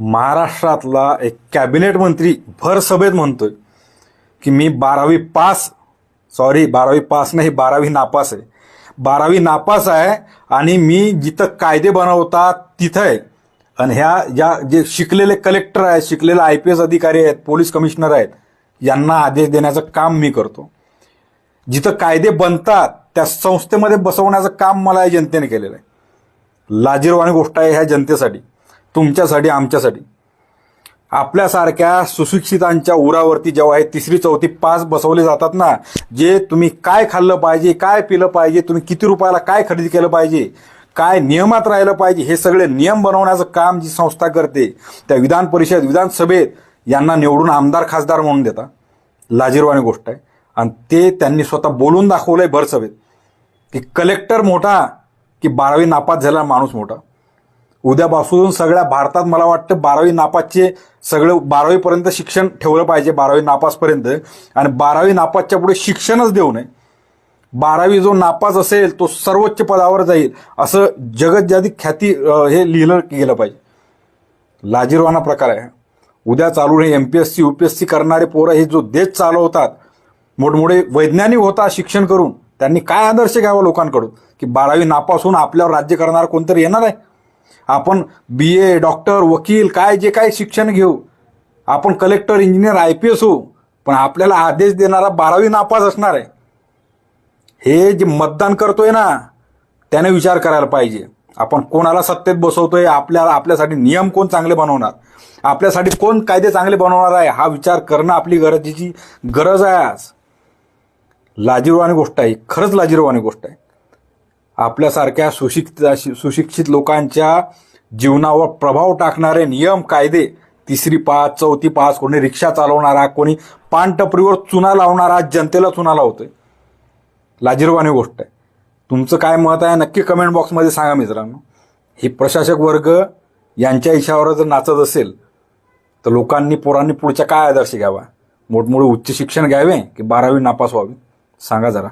महाराष्ट्रातला एक कॅबिनेट मंत्री भर सभेत म्हणतोय की मी बारावी पास सॉरी बारावी पास नाही बारावी नापास आहे. बारावी नापास आहे आणि मी जिथं कायदे बनवतात तिथं आहे. आणि ह्या ज्या जे शिकलेले कलेक्टर आहेत शिकलेले आय पी एस अधिकारी आहेत पोलीस कमिशनर आहेत यांना आदेश देण्याचं काम मी करतो. जिथं कायदे बनतात त्या संस्थेमध्ये बसवण्याचं काम मला या जनतेने केलेलं आहे. लाजीरवाणी गोष्ट आहे ह्या जनतेसाठी. तुमच्यासाठी आमच्यासाठी. आपल्यासारख्या सुशिक्षितांच्या उरावरती जेव्हा हे तिसरी चौथी पास बसवले जातात ना जे तुम्ही काय खाल्लं पाहिजे काय पिलं पाहिजे तुम्ही किती रुपयाला काय खरेदी केलं पाहिजे काय नियमात राहिलं पाहिजे हे सगळे नियम बनवण्याचं काम जी संस्था करते त्या विधान परिषद विधानसभेत यांना निवडून आमदार खासदार म्हणून देता लाजीरवाणी गोष्ट आहे. आणि ते त्यांनी स्वतः बोलून दाखवलं आहे भरसभेत की कलेक्टर मोठा की बारावी नापास झालेला माणूस मोठा. उद्यापासून सगळ्या भारतात मला वाटतं बारावी नापासचे सगळं बारावीपर्यंत शिक्षण ठेवलं पाहिजे बारावी नापासपर्यंत. आणि बारावी नापासच्या पुढे शिक्षणच देऊ नये. बारावी जो नापास असेल तो सर्वोच्च पदावर जाईल असं जगतजादी ख्याती हे लिहिलं गेलं पाहिजे. लाजीरवाना प्रकार आहे. उद्या चालू हे M P S C U P S C करणारे पोरं हे जो देश चालवतात मोठमोठे वैज्ञानिक होता शिक्षण करून त्यांनी काय आदर्श घ्यावा लोकांकडून? की बारावी नापास होऊन आपल्यावर राज्य करणार कोणतरी येणार आहे? आपण बी ए डॉक्टर वकील काय जे काय शिक्षण घेऊ. आपण collector engineer I P S होऊ. पण आपल्याला आदेश देणारा बारावी नापास असणार आहे. हे जे मतदान करतोय ना त्याने विचार करायला पाहिजे. आपण कोणाला सत्तेत बसवतोय आपल्याला आपल्यासाठी नियम कोण चांगले बनवणार? आपल्यासाठी कोण कायदे चांगले बनवणार आहे हा विचार करणं आपली गरजेची गरज आहे आज. लाजीरवाणी गोष्ट आहे खरंच लाजीरवाणी गोष्ट आहे. आपल्यासारख्या सुशिक्षित सुशिक्षित लोकांच्या जीवनावर प्रभाव टाकणारे नियम कायदे तिसरी पास चौथी पास कोणी रिक्षा चालवणारा कोणी पानटपरीवर चुना लावणारा जनतेला चुना लावतोय. लाजीरवाणी गोष्ट आहे. तुमचं काय मत आहे नक्की कमेंट बॉक्समध्ये सांगा मित्रांनो. हे प्रशासक वर्ग यांच्या इशावर जर नाचत असेल तर लोकांनी पोरांनी पुढच्या काय आदर्श घ्यावा? मोठमोठे उच्च शिक्षण घ्यावे की बारावी नापास व्हावी? सांगा जरा.